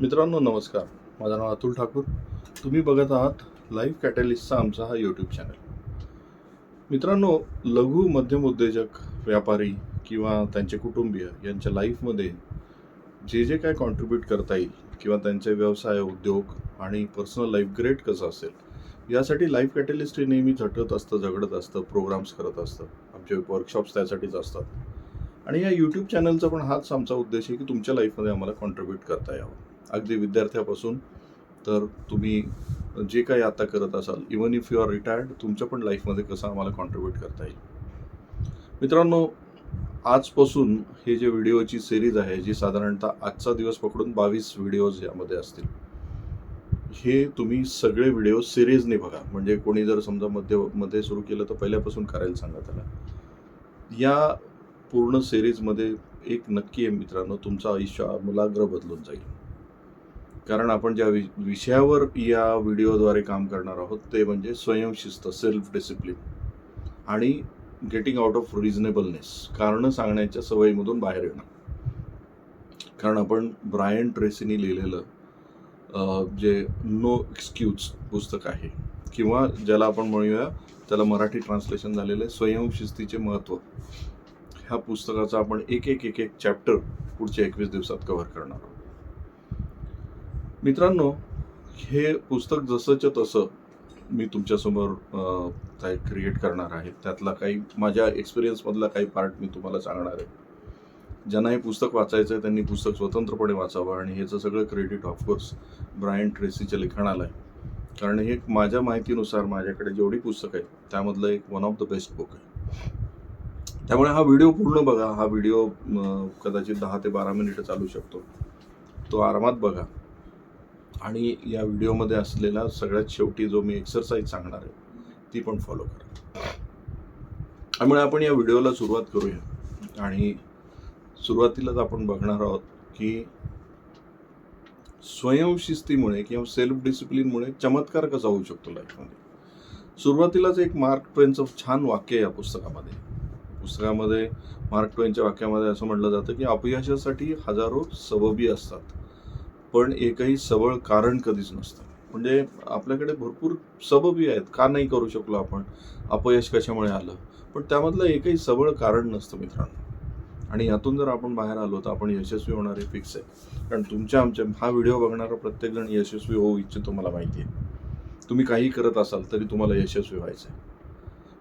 मित्रांनो नमस्कार. माझं नाव अतुल ठाकूर. तुम्ही बघत आहात लाईव्ह कॅटलिस्टचा आमचा हा यूट्यूब चॅनल मित्रांनो लघु मध्यम उद्योजक व्यापारी किंवा त्यांचे कुटुंबीय यांच्या लाईफमध्ये जे जे काय कॉन्ट्रीब्यूट करता येईल किंवा त्यांचे व्यवसाय उद्योग आणि पर्सनल लाईफ ग्रेट कसं असेल यासाठी लाईफ कॅटलिस्ट हे नेहमी झटत असतं झगडत असतं प्रोग्राम्स करत असतं. आमचे वर्कशॉप्स त्यासाठीच असतात. आणि या यूट्यूब चॅनलचा पण हाच आमचा उद्देश आहे की तुमच्या लाईफमध्ये आम्हाला कॉन्ट्रीब्यूट करता यावं. अगदी विद्यार्थ्यापासून तर तुम्ही जे काही आता करत असाल even if you are retired तुमच्या पण लाईफमध्ये कसं आम्हाला कॉन्ट्रीब्यूट करता येईल? मित्रांनो आजपासून हे जे व्हिडिओची सिरीज आहे जी साधारणतः आजचा दिवस पकडून बावीस व्हिडिओज यामध्ये असतील हे तुम्ही सगळे व्हिडिओ सिरीजने बघा. म्हणजे कोणी जर समजा मध्ये मध्ये सुरू केलं तर पहिल्यापासून करायला सांगा त्याला या पूर्ण सिरीजमध्ये एक नक्की आहे मित्रांनो तुमचं आयुष्य आमूलाग्र बदलून जाईल. कारण आपण ज्या वि विषयावर या व्हिडिओद्वारे काम करणार आहोत ते म्हणजे स्वयंशिस्त सेल्फ डिसिप्लिन आणि गेटिंग आउट ऑफ रिझनेबलनेस कारणं सांगण्याच्या सवयीमधून बाहेर येणं. कारण आपण ब्रायन ट्रेसीनी लिहिलेलं जे नो एक्सक्यूज पुस्तक आहे किंवा ज्याला आपण म्हणूया त्याला मराठी ट्रान्सलेशन झालेलं आहे स्वयंशिस्तीचे महत्त्व. ह्या पुस्तकाचा आपण एक एक एक एक चॅप्टर पुढच्या एकवीस दिवसात कव्हर करणार आहोत. मित्रांनो हे पुस्तक जसंच्या तसं मी तुमच्यासमोर काय क्रिएट करणार आहे त्यातला काही माझ्या एक्सपिरियन्समधला काही पार्ट मी तुम्हाला सांगणार आहे. ज्यांना हे पुस्तक वाचायचं आहे त्यांनी पुस्तक स्वतंत्रपणे वाचावं. आणि ह्याचं सगळं क्रेडिट ऑफकोर्स ब्रायन ट्रेसीच्या लिखाणाला आहे. कारण हे माझ्या माहितीनुसार माझ्याकडे जेवढी पुस्तकं आहेत त्यामधलं एक one of the best book आहे. त्यामुळे हा व्हिडिओ पूर्ण बघा. हा व्हिडिओ कदाचित दहा ते बारा मिनिटं चालू शकतो. तो आरामात बघा. आणि या व्हिडिओमध्ये असलेला सगळ्यात शेवटी जो मी एक्सरसाइज सांगणार आहे ती पण फॉलो करा. त्यामुळे आपण या व्हिडिओला सुरुवात करूया. आणि सुरुवातीलाच आपण बघणार आहोत की स्वयंशिस्तीमुळे किंवा सेल्फ डिसिप्लिनमुळे चमत्कार कसा होऊ शकतो लाईफमध्ये सुरुवातीलाच एक मार्क ट्वेनचं छान वाक्य आहे या पुस्तकामध्ये. पुस्तकामध्ये मार्क ट्वेनच्या वाक्यामध्ये असं म्हटलं जातं की अपयशासाठी हजारो सबबी असतात. पण एकही सबळ कारण कधीच नसतं. म्हणजे आपल्याकडे भरपूर सबबी आहेत. का नाही करू शकलो आपण? अपयश कशामुळे आलं? पण त्यामधलं एकही सबळ कारण नसतं मित्रांनो. आणि यातून जर आपण बाहेर आलो तर आपण यशस्वी होणार हे फिक्स आहे. कारण तुमच्या आमच्या हा व्हिडिओ बघणारा प्रत्येकजण यशस्वी होऊ इच्छितो मला माहिती आहे. तुम्ही काही करत असाल तरी तुम्हाला यशस्वी व्हायचं आहे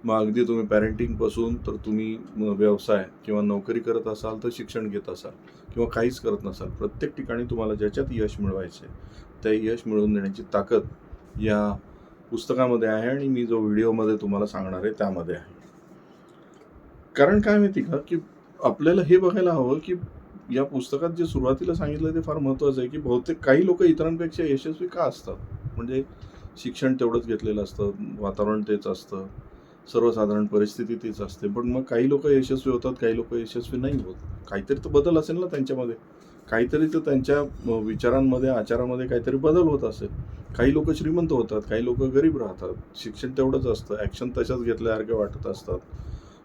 मग अगदी तुम्ही पॅरेंटिंगपासून तर तुम्ही व्यवसाय किंवा नोकरी करत असाल तर शिक्षण घेत असाल किंवा काहीच करत नसाल प्रत्येक ठिकाणी तुम्हाला ज्याच्यात यश मिळवायचे ते यश मिळवून देण्याची ताकद या पुस्तकामध्ये आहे आणि मी जो व्हिडिओमध्ये तुम्हाला सांगणार आहे त्यामध्ये आहे. कारण काय माहिती का? की आपल्याला हे बघायला हवं की या पुस्तकात जे सुरुवातीला सांगितलं ते फार महत्त्वाचं आहे की बहुतेक काही लोक इतरांपेक्षा यशस्वी का असतात? म्हणजे शिक्षण तेवढंच घेतलेलं असतं वातावरण तेच असतं. सर्वसाधारण परिस्थिती तीच असते. पण मग काही लोक यशस्वी होतात काही लोक यशस्वी नाही होत. काहीतरी तर बदल असेल ना त्यांच्यामध्ये. काहीतरी तर त्यांच्या विचारांमध्ये आचारामध्ये काहीतरी बदल होत असेल. काही लोक श्रीमंत होतात काही लोक गरीब राहतात. शिक्षण तेवढंच असतं. ॲक्शन तशाच घेतल्यासारखे वाटत असतात.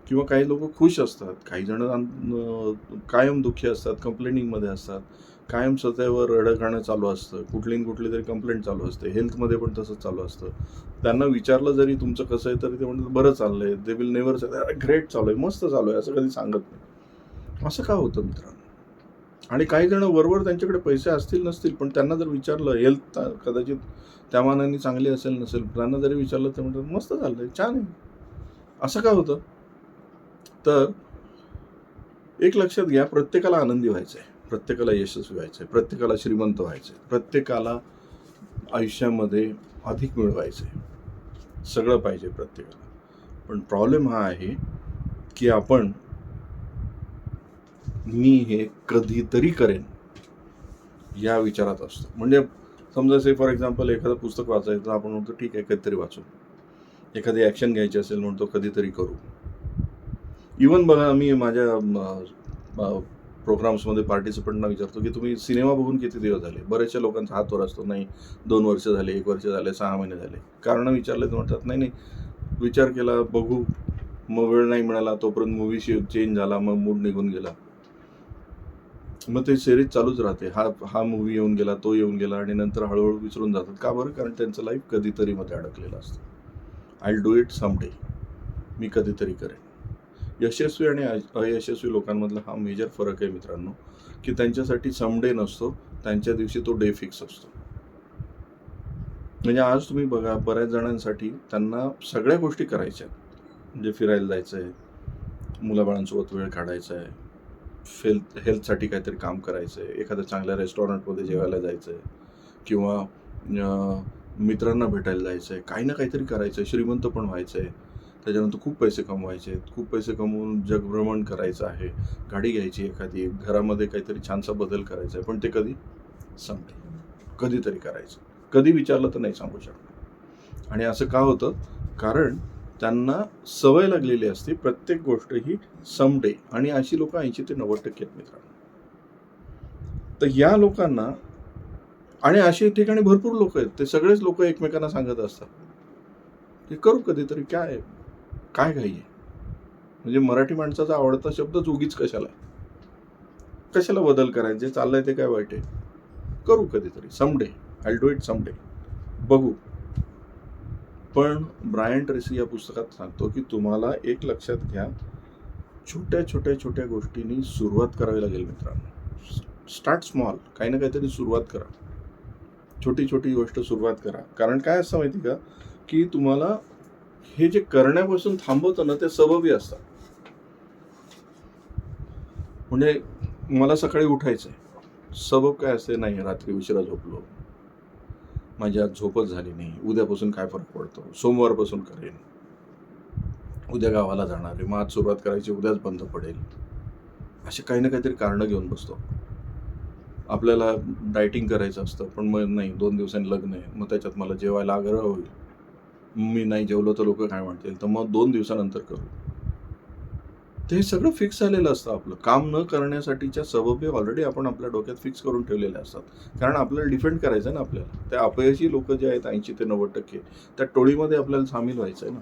किंवा काही लोक खुश असतात. काही जण कायम दुःखी असतात कंप्लेनिंगमध्ये असतात. कायम सदैव रडखाणं चालू असतं. कुठली कुठली तरी कंप्लेंट चालू असते. हेल्थमध्ये पण तसंच चालू असतं. त्यांना विचारलं जरी तुमचं कसं आहे तरी ते म्हणतात बरं चाललंय. दे विल नेवर ग्रेट चालू आहे. मस्त चालू आहे. असं कधी सांगत नाही. असं का होतं मित्रांनो? आणि काही जण वरवर त्यांच्याकडे पैसे असतील नसतील पण त्यांना जर विचारलं हेल्थ कदाचित त्या मानाने चांगली असेल नसेल त्यांना जरी विचारलं ते म्हणतात मस्त चाललं आहे छान आहे. असं का होतं? तर एक लक्षात घ्या प्रत्येकाला आनंदी व्हायचं आहे प्रत्येकाला यशस्वी व्हायचं आहे प्रत्येकाला श्रीमंत व्हायचं आहे प्रत्येकाला आयुष्यामध्ये अधिक मिळवायचं आहे सगळं पाहिजे प्रत्येकाला. पण प्रॉब्लेम हा आहे की आपण मी हे कधीतरी करेन या विचारात असतो. म्हणजे समजा से फॉर एक्झाम्पल एखादं पुस्तक वाचायचं तर आपण म्हणतो ठीक आहे कधीतरी वाचू. एखादी ॲक्शन घ्यायची असेल म्हणतो कधीतरी करू. इवन बघा मी माझ्या प्रोग्राम्समध्ये पार्टिसिपंटना विचारतो की तुम्ही सिनेमा बघून किती दिवस झाले? बऱ्याचशा लोकांचा हात वर असतो. नाही दोन वर्ष झाले एक वर्ष झाले सहा महिने झाले. कारण विचारले तर म्हणतात नाही नाही विचार केला बघू. मग वेळ नाही मिळाला तोपर्यंत मूवी चेंज झाला मग मूड निघून गेला. मग ते सिरीज चालूच राहते. हा हा मूवी येऊन गेला तो येऊन गेला आणि नंतर हळूहळू विसरून जातात. का बरं? कारण त्यांचं लाईफ कधीतरी मध्ये अडकलेलं असतं. आय डू इट समडे मी कधीतरी करेन. यशस्वी आणि अयशस्वी लोकांमधला हा मेजर फरक आहे मित्रांनो की त्यांच्यासाठी सम डे नसतो त्यांच्या दिवशी तो डे फिक्स असतो. म्हणजे आज तुम्ही बघा बऱ्याच जणांसाठी त्यांना सगळ्या गोष्टी करायच्या आहेत. म्हणजे फिरायला जायचं आहे मुलाबाळांसोबत वेळ काढायचा आहे हेल्थ हेल्थसाठी काहीतरी काम करायचं आहे एखाद्या चांगल्या रेस्टॉरंटमध्ये जेवायला जायचं आहे किंवा मित्रांना भेटायला जायचं आहे काही ना काहीतरी करायचं आहे श्रीमंत पण व्हायचं आहे त्याच्यानंतर खूप पैसे कमवायचे. आहेत खूप पैसे कमवून जगभ्रमण करायचं आहे. गाडी घ्यायची एखादी. घरामध्ये काहीतरी छानसा बदल करायचा आहे. पण ते कधी संपले. कधीतरी करायचं. कधी विचारलं तर नाही सांगू शकणार. आणि असं का होतं? कारण त्यांना सवय लागलेली असते. प्रत्येक गोष्ट ही समडे आणि अशी लोक ऐंशी ते नव्वद टक्के आहेत मित्रांनो. तर या लोकांना आणि अशी ठिकाणी भरपूर लोक आहेत. ते सगळेच लोक एकमेकांना सांगत असतात. ते करू कधीतरी. काय? आहे? काय घाई आहे? म्हणजे मराठी माणसाचा आवडता शब्दच उगीच कशाला आहे? कशाला बदल करायचे? चाललंय ते काय वाईट आहे? करू कधीतरी. Someday I do it someday बघू. पण ब्रायन ट्रेसी या पुस्तकात सांगतो की तुम्हाला एक लक्षात घ्या. छोट्या छोट्या छोट्या गोष्टींनी सुरुवात करावी लागेल मित्रांनो. स्टार्ट स्मॉल काही ना काहीतरी सुरुवात करा. छोटी छोटी गोष्ट सुरुवात करा. कारण काय असतं माहिती का? की तुम्हाला हे जे करण्यापासून थांबवतं ना ते सबबी असतात. म्हणजे मला सकाळी उठायचं आहे सबब काय असते? नाही रात्री उशिरा झोपलो. माझी आज झोपच झाली नाही. उद्यापासून काय फरक पडतो? सोमवारपासून करेन. उद्या गावाला जाणार आहे. मग आज सुरुवात करायची उद्याच बंद पडेल. असे काही ना काहीतरी कारणं घेऊन बसतो. आपल्याला डायटिंग करायचं असतं पण मग नाही दोन दिवसांनी लग्न आहे. मग त्याच्यात मला जेवायला आग्रह होईल. मी नाही जेवलो तर लोक काय म्हणतील? तर मग दोन दिवसानंतर करू. ते सगळं फिक्स झालेलं असतं आपलं. काम न करण्यासाठीच्या सबबी ऑलरेडी आपण आपल्या डोक्यात फिक्स करून ठेवलेले असतात. कारण आपल्याला डिफेंड करायचं आहे ना आपल्याला. त्या अपयशी लोक जे आहेत ऐंशी ते नव्वद टक्के त्या टोळीमध्ये आपल्याला सामील व्हायचं आहे ना.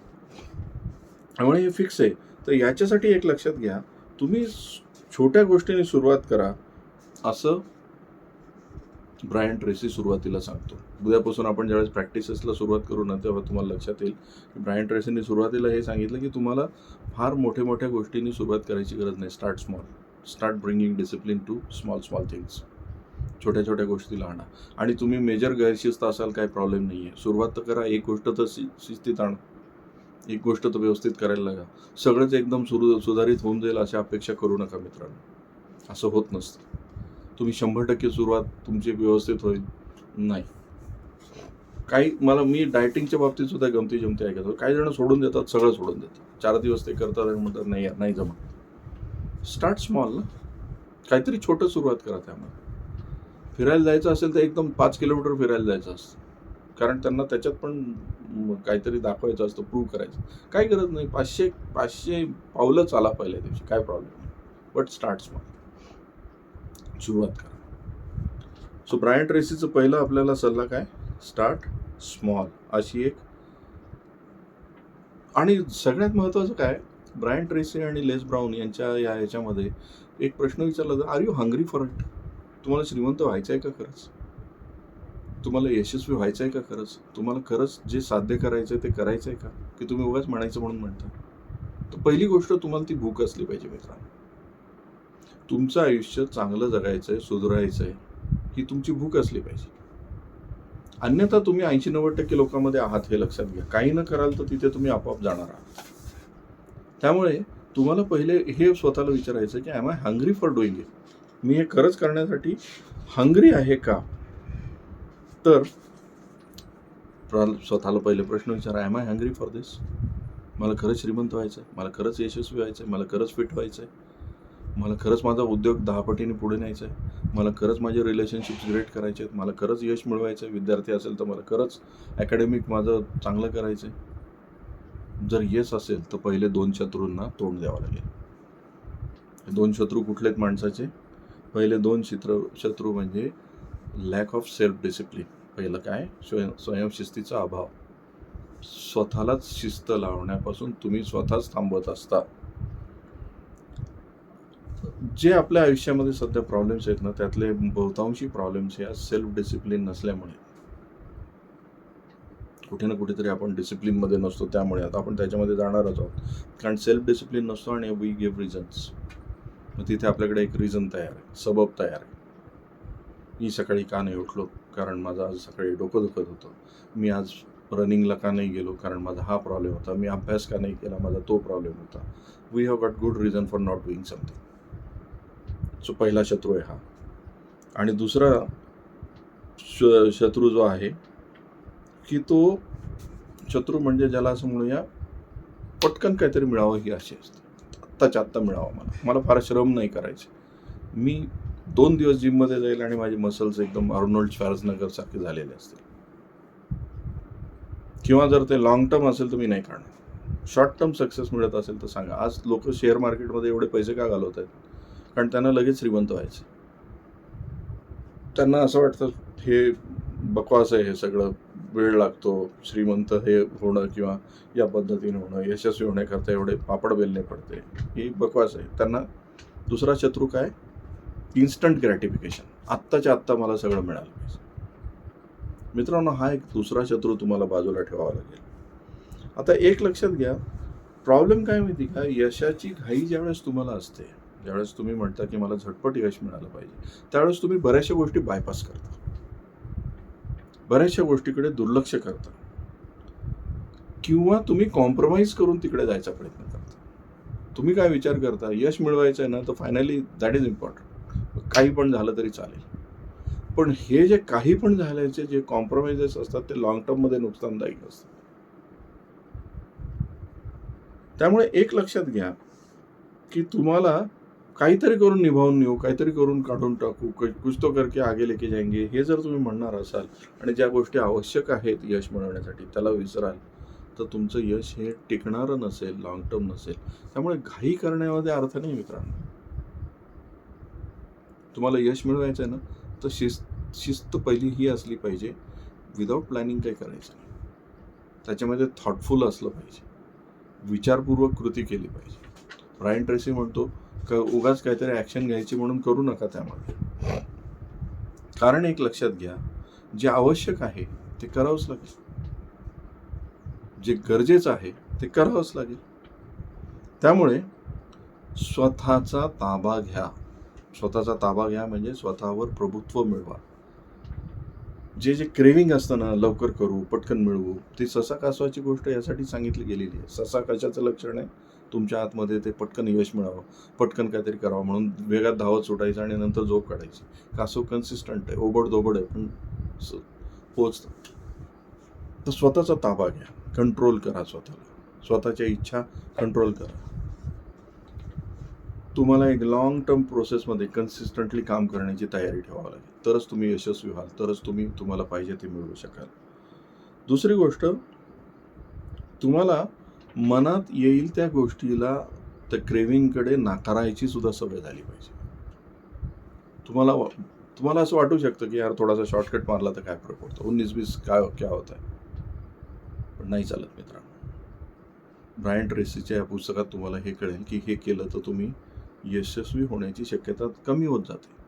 त्यामुळे हे फिक्स आहे. तर याच्यासाठी एक लक्षात घ्या. तुम्ही छोट्या गोष्टीने सुरुवात करा. असं ब्रायन ट्रेसी सुरुवातीला सांगतो. उद्यापासून आपण ज्यावेळेस प्रॅक्टिसेसला सुरुवात करू ना तेव्हा तुम्हाला लक्षात येईल की ब्रायन ट्रेसीने सुरुवातीला हे सांगितलं की तुम्हाला फार मोठ्या मोठ्या गोष्टींनी सुरुवात करायची गरज नाही. Start small start bringing discipline to small small things छोट्या छोट्या गोष्टीला आणा आणि तुम्ही मेजर गैरशिस्त असाल काही प्रॉब्लेम नाही आहे सुरुवात तर करा. एक गोष्ट तर शि शिस्तीत आणा. एक गोष्ट तर व्यवस्थित करायला लागा. सगळंच एकदम सुरू सुधारित होऊन जाईल अशा अपेक्षा करू नका मित्रांनो. असं होत नसतं. तुम्ही शंभर टक्के सुरुवात तुमची व्यवस्थित होईल. नाही. काही मला मी डायटिंगच्या बाबतीत सुद्धा गमती जमती ऐकतो काही जण सोडून देतात सगळं सोडून देतात. चार दिवस ते करतात आणि म्हणतात नाही यार नाही जमत. स्टार्ट स्मॉल ना. काहीतरी छोटं सुरुवात करा त्यामध्ये. फिरायला जायचं असेल तर एकदम पाच किलोमीटर फिरायला जायचं असतं. कारण त्यांना त्याच्यात पण काहीतरी दाखवायचं असतं प्रूव्ह करायचं. काही गरज नाही. पाचशे पाचशे पावलं चाला पहिल्या दिवशी. काय प्रॉब्लेम नाही. But start small. सुरुवात करा. सो ब्रायन ट्रेसीचं पहिलं आपल्याला सल्ला काय? स्टार्ट स्मॉल अशी एक. आणि सगळ्यात महत्त्वाचं काय? ब्रायन ट्रेसी आणि लेस ब्राऊन यांच्या या याच्यामध्ये एक प्रश्न विचारला जातो are you hungry for it तुम्हाला श्रीमंत व्हायचं आहे का खरंच? तुम्हाला यशस्वी व्हायचं आहे का खरंच? तुम्हाला खरंच जे साध्य करायचं आहे ते करायचं आहे का? की तुम्ही उगाच म्हणायचं म्हणून म्हणता? तर पहिली गोष्ट तुम्हाला ती भूक असली पाहिजे मित्रांनो. तुमचं आयुष्य चांगलं जगायचं आहे सुधारायचं आहे ही तुमची भूक असली पाहिजे. अन्यथा तुम्ही ऐंशी नव्वद टक्के लोकांमध्ये आहात हे लक्षात घ्या. काही न कराल तर तिथे तुम्ही आपोआप जाणार आहात. त्यामुळे तुम्हाला पहिले हे स्वतःला विचारायचं की I I hungry for doing it मी हे खरंच करण्यासाठी हंग्री आहे का? तर स्वतःला पहिले प्रश्न विचारा I I hungry for this मला खरंच श्रीमंत व्हायचं आहे मला खरंच यशस्वी व्हायचं आहे मला खरंच फिट व्हायचं आहे मला खरंच माझा उद्योग दहा पटीने पुढे न्यायचा आहे. मला खरंच माझे रिलेशनशिप्स ग्रेट करायचे आहेत. मला खरंच यश मिळवायचं आहे. विद्यार्थी असेल तर मला खरंच अकॅडमिक माझं चांगलं करायचं आहे जर यश असेल तर पहिले दोन शत्रूंना तोंड द्यावं लागेल. दोन शत्रू कुठले आहेत माणसाचे? पहिले दोन चित्र शत्रू म्हणजे लॅक ऑफ सेल्फ डिसिप्लिन पहिलं काय? स्वयं स्वयंशिस्तीचा अभाव. स्वतःलाच शिस्त लावण्यापासून तुम्ही स्वतःच थांबवत असता. जे आपल्या आयुष्यामध्ये सध्या प्रॉब्लेम्स आहेत ना त्यातले बहुतांशी प्रॉब्लेम्स या सेल्फ डिसिप्लिन नसल्यामुळे कुठे ना कुठेतरी आपण डिसिप्लिनमध्ये नसतो त्यामुळे आता आपण त्याच्यामध्ये जाणारच आहोत. कारण सेल्फ डिसिप्लिन नसतो आणि वी गिव्ह रिझन्स मग तिथे आपल्याकडे एक रिझन तयार आहे सबब तयार आहे. मी सकाळी का नाही उठलो? कारण माझं आज सकाळी डोकं दुखत होतं. मी आज रनिंगला का नाही गेलो? कारण माझा हा प्रॉब्लेम होता. मी अभ्यास का नाही केला? माझा तो प्रॉब्लेम होता. We have got good reason for not doing something so पहिला शत्रू आहे हा. आणि दुसरा श शत्रू जो आहे की तो शत्रू म्हणजे ज्याला असं म्हणूया पटकन काहीतरी मिळावं ही अशी असते. आत्ताच्या आत्ता मिळावं मला. मला फार श्रम नाही करायचे. मी दोन दिवस जिममध्ये जाईल आणि माझे मसल्स एकदम अर्नोल्ड श्वार्झनगर सारखे झालेले असतील. किंवा जर ते लॉंग टर्म असेल तर मी नाही करणार. शॉर्ट टर्म सक्सेस मिळत असेल तर सांगा. आज लोक शेअर मार्केटमध्ये एवढे पैसे का घालवत आहेत कारण त्यांना लगेच श्रीमंत व्हायचं. त्यांना असं वाटतं हे बकवास आहे हे सगळं वेळ लागतो श्रीमंत हे होणं किंवा या पद्धतीने होणं यशस्वी होण्याकरता एवढे पापड बेलणे पडते ही बकवास आहे. त्यांना दुसरा शत्रू काय? इन्स्टंट ग्रॅटिफिकेशन आत्ताच्या आत्ता मला सगळं मिळालं. पाहिजे मित्रांनो हा एक दुसरा शत्रू तुम्हाला बाजूला ठेवावा लागेल. आता एक लक्षात घ्या प्रॉब्लेम काय माहिती का? यशाची घाई ज्यावेळेस तुम्हाला असते ज्यावेळेस तुम्ही म्हणता की मला झटपट यश मिळालं पाहिजे त्यावेळेस तुम्ही बऱ्याचशा गोष्टी बायपास करता. बऱ्याचशा गोष्टीकडे दुर्लक्ष करता. किंवा तुम्ही कॉम्प्रोमाइज करून तिकडे जायचा प्रयत्न करता. तुम्ही काय विचार करता? यश मिळवायचं आहे ना तर फायनली दॅट इज इम्पॉर्टंट काही पण झालं तरी चालेल. पण हे जे काही पण झाल्याचे जे कॉम्प्रोमाइजेस असतात ते लॉंग टर्ममध्ये नुकसानदायक असतात. त्यामुळे एक लक्षात घ्या की तुम्हाला काहीतरी करून निभावून नेऊ काहीतरी करून काढून टाकू कुछ तो करके आगे लेके जाएंगे हे जर तुम्ही म्हणणार असाल आणि ज्या गोष्टी आवश्यक आहेत यश मिळवण्यासाठी त्याला विसराल तर तुमचं यश हे टिकणारं नसेल लॉंग टर्म नसेल. त्यामुळे घाई करण्यामध्ये अर्थ नाही मित्रांनो. तुम्हाला यश मिळवायचं आहे ना तर शिस्त शिस्त पहिली ही असली पाहिजे. विदाऊट प्लॅनिंग काही करायचं नाही. त्याच्यामध्ये थॉटफुल असलं पाहिजे. विचारपूर्वक कृती केली पाहिजे. ब्रायन ट्रेसी म्हणतो उगाच काहीतरी ॲक्शन घ्यायची म्हणून करू नका त्यामध्ये. कारण एक लक्षात घ्या जे आवश्यक आहे ते करावंच लागेल. जे गरजेचं आहे ते करावंच लागेल. त्यामुळे स्वतःचा ताबा घ्या. स्वतःचा ताबा घ्या म्हणजे स्वतःवर प्रभुत्व मिळवा. जे जे क्रेविंग असतं ना लवकर करू पटकन मिळवू ती ससा कासवाची गोष्ट यासाठी सांगितली गेलेली आहे. ससा कशाचं लक्षण आहे तुमच्या आतमध्ये ते पटकन यश मिळावं पटकन काहीतरी करावं म्हणून वेगात धावत सुटायचं आणि नंतर झोप काढायची. कासव कन्सिस्टंट आहे ओबड दोबड आहे पण पोचतं. तर स्वतःचा ताबा घ्या कंट्रोल करा स्वतःला. स्वतःच्या इच्छा कंट्रोल करा. तुम्हाला एक लॉंग टर्म प्रोसेसमध्ये कन्सिस्टंटली काम करण्याची तयारी ठेवावी लागेल. तरच तुम्ही यशस्वी व्हाल तरच तुम्ही तुम्हाला पाहिजे ते मिळवू शकाल. दुसरी गोष्ट तुम्हाला मनात येईल त्या गोष्टीला त्या क्रेविंगकडे नाकारायची सुद्धा सवय झाली पाहिजे. तुम्हाला वा- तुम्हाला असं वाटू शकतं की यार थोडासा शॉर्टकट मारला तर काय फरक पडतो? उन्नीस बीस काय क्या होत आहे? पण नाही चालत मित्रांनो. ब्रायन ट्रेसीच्या या पुस्तकात तुम्हाला हे कळेल की हे केलं तर तुम्ही यशस्वी होण्याची शक्यता कमी होत जाते.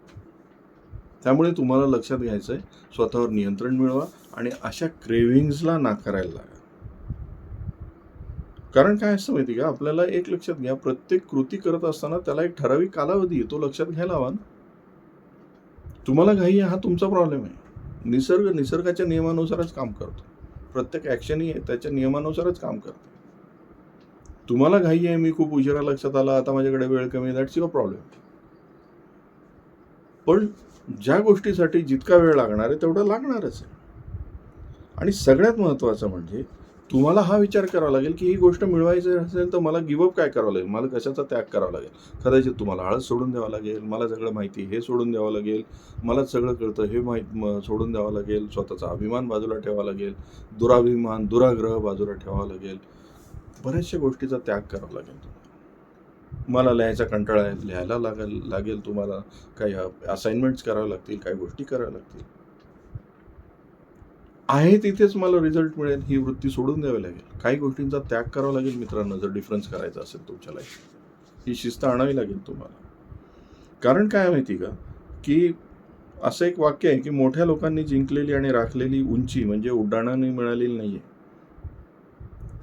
त्यामुळे तुम्हाला लक्षात घ्यायचं आहे स्वतःवर नियंत्रण मिळवा आणि अशा क्रेविंग्सला नाकारायला लागा. कारण काय असतं माहिती का? आपल्याला एक लक्षात घ्या प्रत्येक कृती करत असताना त्याला एक ठराविक कालावधी तो लक्षात घ्यायला हवा ना. तुम्हाला घाई हा तुमचा प्रॉब्लेम आहे. निसर्ग निसर्गाच्या नियमानुसारच काम करतो. प्रत्येक ॲक्शनही त्याच्या नियमानुसारच काम करते. तुम्हाला घाई आहे मी खूप उशिरा लक्षात आला आता माझ्याकडे वेळ कमी दॅट्स युअर प्रॉब्लेम पण ज्या गोष्टीसाठी जितका वेळ लागणार आहे तेवढा लागणारच आहे. आणि सगळ्यात महत्त्वाचं म्हणजे तुम्हाला हा विचार करावा लागेल की ही गोष्ट मिळवायची असेल तर मला गिवअप काय करावं लागेल? मला कशाचा त्याग करावा लागेल? कदाचित तुम्हाला हळद सोडून द्यावं लागेल मला सगळं माहिती हे सोडून द्यावं लागेल मला सगळं कळतं हे माहीत म- सोडून द्यावं लागेल स्वतःचा अभिमान बाजूला ठेवावा लागेल दुराभिमान दुराग्रह बाजूला ठेवावा लागेल. बऱ्याचशा गोष्टीचा त्याग करावा लागेल तुम्हाला. मला लिहायचा कंटाळा आहे लिहायला लागेल लागेल तुम्हाला. काही असाइनमेंट्स कराव्या लागतील काही गोष्टी कराव्या लागतील. आहे तिथेच मला रिझल्ट मिळेल ही वृत्ती सोडून द्यावी लागेल. काही गोष्टींचा त्याग करावा लागेल मित्रांनो जर डिफरन्स करायचा असेल तुमच्या लाईफ ही शिस्त आणावी लागेल तुम्हाला. कारण काय आहे माहिती का? की असं एक वाक्य आहे की मोठ्या लोकांनी जिंकलेली आणि राखलेली उंची म्हणजे उड्डाणाने मिळालेली नाही आहे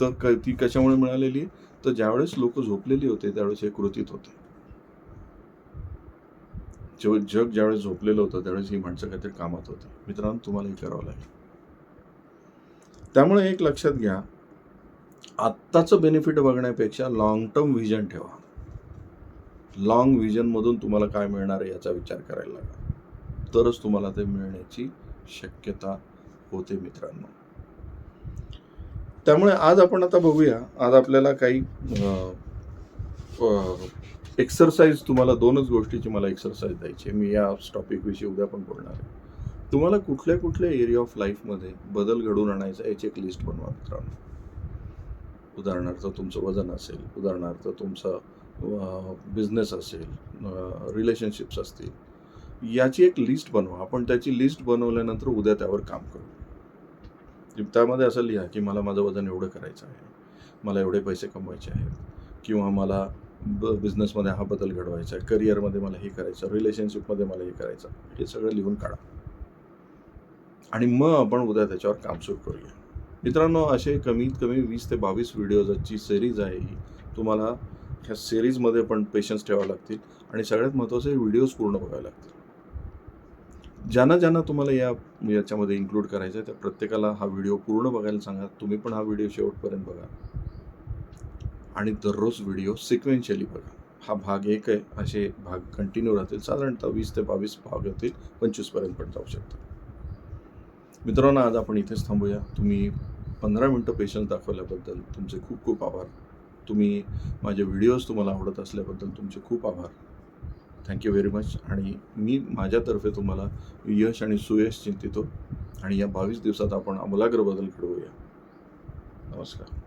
तर क- ती कशामुळे मिळालेली? तर ज्यावेळेस लोक झोपलेली होते त्यावेळेस हे कृतीत होते. जेव्हा जग ज्यावेळेस झोपलेलं होतं त्यावेळेस ही माणसं काहीतरी कामात होती. मित्रांनो तुम्हाला हे करावं लागेल. त्यामुळे एक लक्षात घ्या आत्ताचं बेनिफिट बघण्यापेक्षा लॉंग टर्म व्हिजन ठेवा. लॉंग व्हिजनमधून तुम्हाला काय मिळणार आहे याचा विचार करायला लागा. तरच तुम्हाला ते मिळण्याची शक्यता होते मित्रांनो. त्यामुळे आज आपण आता बघूया. आज आपल्याला काही एक्सरसाइज तुम्हाला दोनच गोष्टीची मला एक्सरसाइज द्यायची आहे. मी या टॉपिकविषयी उद्या पण बोलणार आहे. तुम्हाला कुठल्या कुठल्या एरिया ऑफ लाईफमध्ये बदल घडवून आणायचा याची एक लिस्ट बनवा मित्रांनो. उदाहरणार्थ तुमचं वजन असेल उदाहरणार्थ तुमचं बिझनेस असेल रिलेशनशिप्स असतील. याची एक लिस्ट बनवा. आपण त्याची लिस्ट बनवल्यानंतर उद्या त्यावर काम करू. त्यामध्ये असं लिहा की मला माझं वजन एवढं करायचं आहे. मला एवढे पैसे कमवायचे आहेत. किंवा मला ब बिझनेसमध्ये हा बदल घडवायचा आहे. करिअरमध्ये मला हे करायचं रिलेशनशिपमध्ये मला हे करायचं हे सगळं लिहून काढा. आणि मग आपण उद्या त्याच्यावर काम सुरू करूया. मित्रांनो असे कमीत कमी वीस ते बावीस व्हिडिओजची सिरीज आहे ही. तुम्हाला ह्या सिरीजमध्ये पण पेशन्स ठेवावे लागतील. आणि सगळ्यात महत्त्वाचे व्हिडिओज पूर्ण बघावे लागतील. ज्यांना ज्यांना तुम्हाला या याच्यामध्ये इन्क्लूड करायचं आहे त्या प्रत्येकाला हा व्हिडिओ पूर्ण बघायला सांगा. तुम्ही पण हा व्हिडिओ शेवटपर्यंत बघा. आणि दररोज व्हिडिओ सिक्वेन्शियली बघा. हा भाग एक आहे. असे भाग कंटिन्यू राहतील. साधारणतः वीस ते बावीस भाग होतील पंचवीसपर्यंत पण जाऊ शकतात. मित्रांनो आज आपण इथेच थांबूया. तुम्ही पंधरा मिनटं पेशन्स दाखवल्याबद्दल तुमचे खूप खूप आभार. तुम्ही माझे व्हिडिओज तुम्हाला आवडत असल्याबद्दल तुमचे खूप आभार. थँक्यू व्हेरी मच आणि मी माझ्यातर्फे तुम्हाला यश आणि सुयश चिंतितो. आणि या बावीस दिवसात आपण आमूलाग्र बदल घडवूया. नमस्कार.